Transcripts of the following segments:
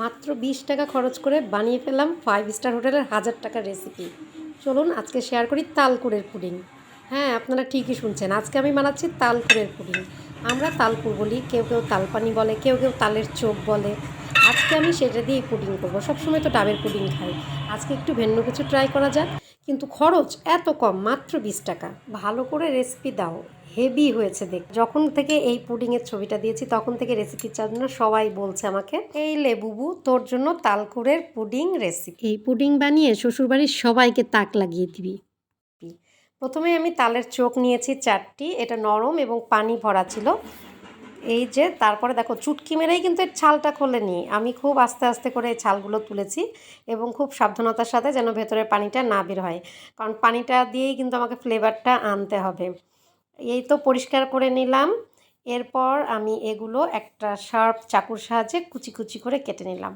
মাত্র বিশ টাকা খরচ করে বানিয়ে ফেলাম ফাইভ স্টার হোটেলের হাজার টাকার রেসিপি চলুন আজকে শেয়ার করি তালকুড়ের পুডিং। হ্যাঁ আপনারা ঠিকই শুনছেন, আজকে আমি বানাচ্ছি তালকুড়ের পুডিং। আমরা তালকুড় বলি, কেউ কেউ তালপানি বলে, কেউ কেউ তালের চোখ বলে। আজকে আমি সেটা দিয়েই পুডিং করব। সবসময় তো ডাবের পুডিং খাই। আজকে একটু ভিন্ন কিছু ট্রাই করা যাক। কিন্তু খরচ এত কম, মাত্র বিশ টাকা। ভালো করে রেসিপি দাও। হেভি হয়েছে দেখ। যখন থেকে এই পুডিংয়ের ছবিটা দিয়েছি তখন থেকে রেসিপির জন্য সবাই বলছে আমাকে এই লে বুবু তোর জন্য তালকুড়ের পুডিং রেসিপি এই পুডিং বানিয়ে শ্বশুরবাড়ির সবাইকে তাক লাগিয়ে দিবি। প্রথমে আমি তালের চোখ নিয়েছি চারটি এটা নরম এবং পানি ভরা ছিল। এই যে তারপরে দেখো চুটকি মেরেই কিন্তু এর ছালটা খোলেনি। আমি খুব আস্তে আস্তে করে এই ছালগুলো তুলেছি এবং খুব সাবধানতার সাথে যেন ভেতরের পানিটা না বের হয়। কারণ পানিটা দিয়েই কিন্তু আমাকে ফ্লেভারটা আনতে হবে। এই তো পরিষ্কার করে নিলাম। এরপর আমি এগুলো একটা শার্প চাকুর সাহায্যে কুচি কুচি করে কেটে নিলাম।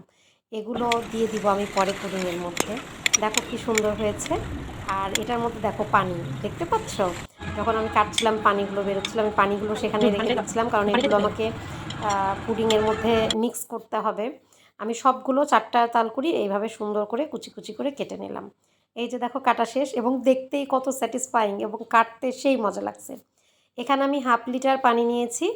এগুলো দিয়ে দিব আমি পরে পুডিংয়ের মধ্যে। দেখো কি সুন্দর হয়েছে। আর এটার মধ্যে দেখো পানি দেখতে পাচ্ছ? যখন আমি কাটছিলাম পানিগুলো বেরোচ্ছিলাম আমি পানিগুলো সেখানে রেখে দিচ্ছিলাম কারণ এগুলো আমাকে পুডিংয়ের মধ্যে মিক্স করতে হবে। আমি সবগুলো চারটা তালকুড়ি এইভাবে সুন্দর করে কুচি কুচি করে কেটে নিলাম। এই যে দেখো কাটা শেষ এবং দেখতেই কত স্যাটিসফাইং এবং কাটতে সেই মজা লাগছে। এখানে আমি হাফ লিটার পানি নিয়েছি,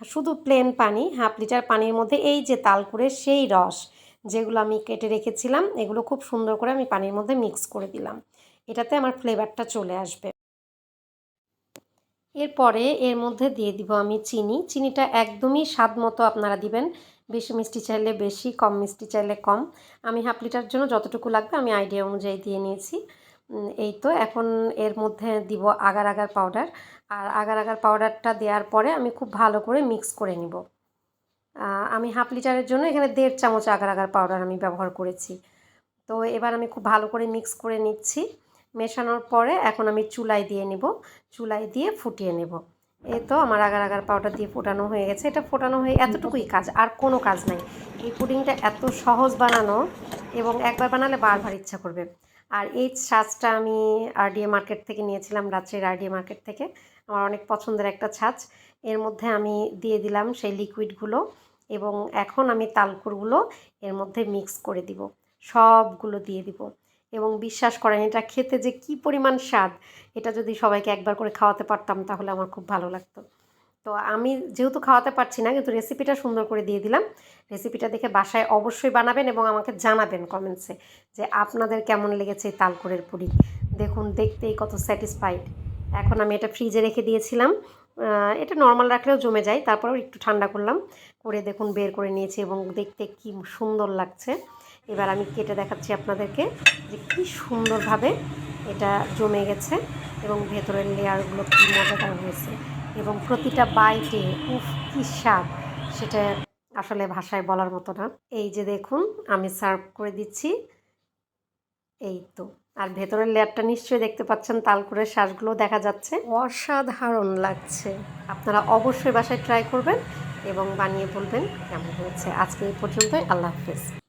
শুধু প্লেন পানি হাফ লিটার পানির মধ্যে এই যে তালকুড়ের সেই রস যেগুলো আমি কেটে রেখেছিলাম, এগুলো খুব সুন্দর করে আমি পানির মধ্যে মিক্স করে দিলাম। এটাতে আমার ফ্লেভারটা চলে আসবে। এরপরে এর মধ্যে দিয়ে দিব আমি চিনি। চিনিটা একদমই স্বাদ মতো আপনারা দিবেন। বেশি মিষ্টি চাইলে বেশি, কম মিষ্টি চাইলে কম। আমি হাফ লিটার জন্য যতটুকু লাগবে আমি আইডিয়া অনুযায়ী দিয়ে নিয়েছি। এই তো এখন এর মধ্যে দিব আগার আগার পাউডার। আর আগার আগার পাউডারটা দেওয়ার পরে আমি খুব ভালো করে মিক্স করে নিব। আমি হাফ লিটারের জন্য এখানে দেড় চামচ আগার আগার পাউডার আমি ব্যবহার করেছি। তো এবার আমি খুব ভালো করে মিক্স করে নিচ্ছি। মেশানোর পরে এখন আমি চুলাই দিয়ে নিব চুলাই দিয়ে ফুটিয়ে নেব। এই তো আমার আগার আগার পাউডার দিয়ে ফোটানো হয়ে গেছে। এটা ফোটানো হয়ে এতটুকুই কাজ আর কোনো কাজ নাই। এই পুডিংটা এত সহজ বানানো এবং একবার বানালে বারবার ইচ্ছা করবে। আর এই ছাঁচটা আমি আরডিএ মার্কেট থেকে নিয়েছিলাম রাত্রির আরডিএ মার্কেট থেকে। আমার অনেক পছন্দের একটা ছাঁচ। এর মধ্যে আমি দিয়ে দিলাম সেই লিকুইডগুলো এবং এখন আমি তালকুরগুলো এর মধ্যে মিক্স করে দিব। সবগুলো দিয়ে দিব। এবং বিশ্বাস করেন এটা খেতে যে কি পরিমাণ স্বাদ, এটা যদি সবাইকে একবার করে খাওয়াতে পারতাম তাহলে আমার খুব ভালো লাগতো। তো আমি যেহেতু খাওয়াতে পারছি না, কিন্তু রেসিপিটা সুন্দর করে দিয়ে দিলাম। রেসিপিটা দেখে বাসায় অবশ্যই বানাবেন এবং আমাকে জানাবেন কমেন্টসে যে আপনাদের কেমন লেগেছে এই তালকুড়ের পুরি। দেখুন, দেখতেই কত স্যাটিসফাইড এখন আমি এটা ফ্রিজে রেখে দিয়েছিলাম। এটা নর্মাল রাখলেও জমে যায়, তারপরেও একটু ঠান্ডা করলাম। করে দেখুন, বের করে নিয়েছি এবং দেখতে কি সুন্দর লাগছে। এবার আমি কেটে দেখাচ্ছি আপনাদেরকে যে কী সুন্দরভাবে এটা জমে গেছে এবং ভেতরের লেয়ারগুলো কী মজাদার হয়েছে। এবং প্রতিটা বাইটে উফ, কী স্বাদ, সেটা আসলে ভাষায় বলার মতো না। এই যে দেখুন, আমি সার্ভ করে দিচ্ছি। এই তো। আর ভেতরের লেয়ারটা নিশ্চয়ই দেখতে পাচ্ছেন তালকুরের শ্বাসগুলো দেখা যাচ্ছে। অসাধারণ লাগছে। আপনারা অবশ্যই বাসায় ট্রাই করবেন এবং বানিয়ে বলবেন কেমন হয়েছে। আজকে এই পর্যন্তই, আল্লাহ হাফেজ।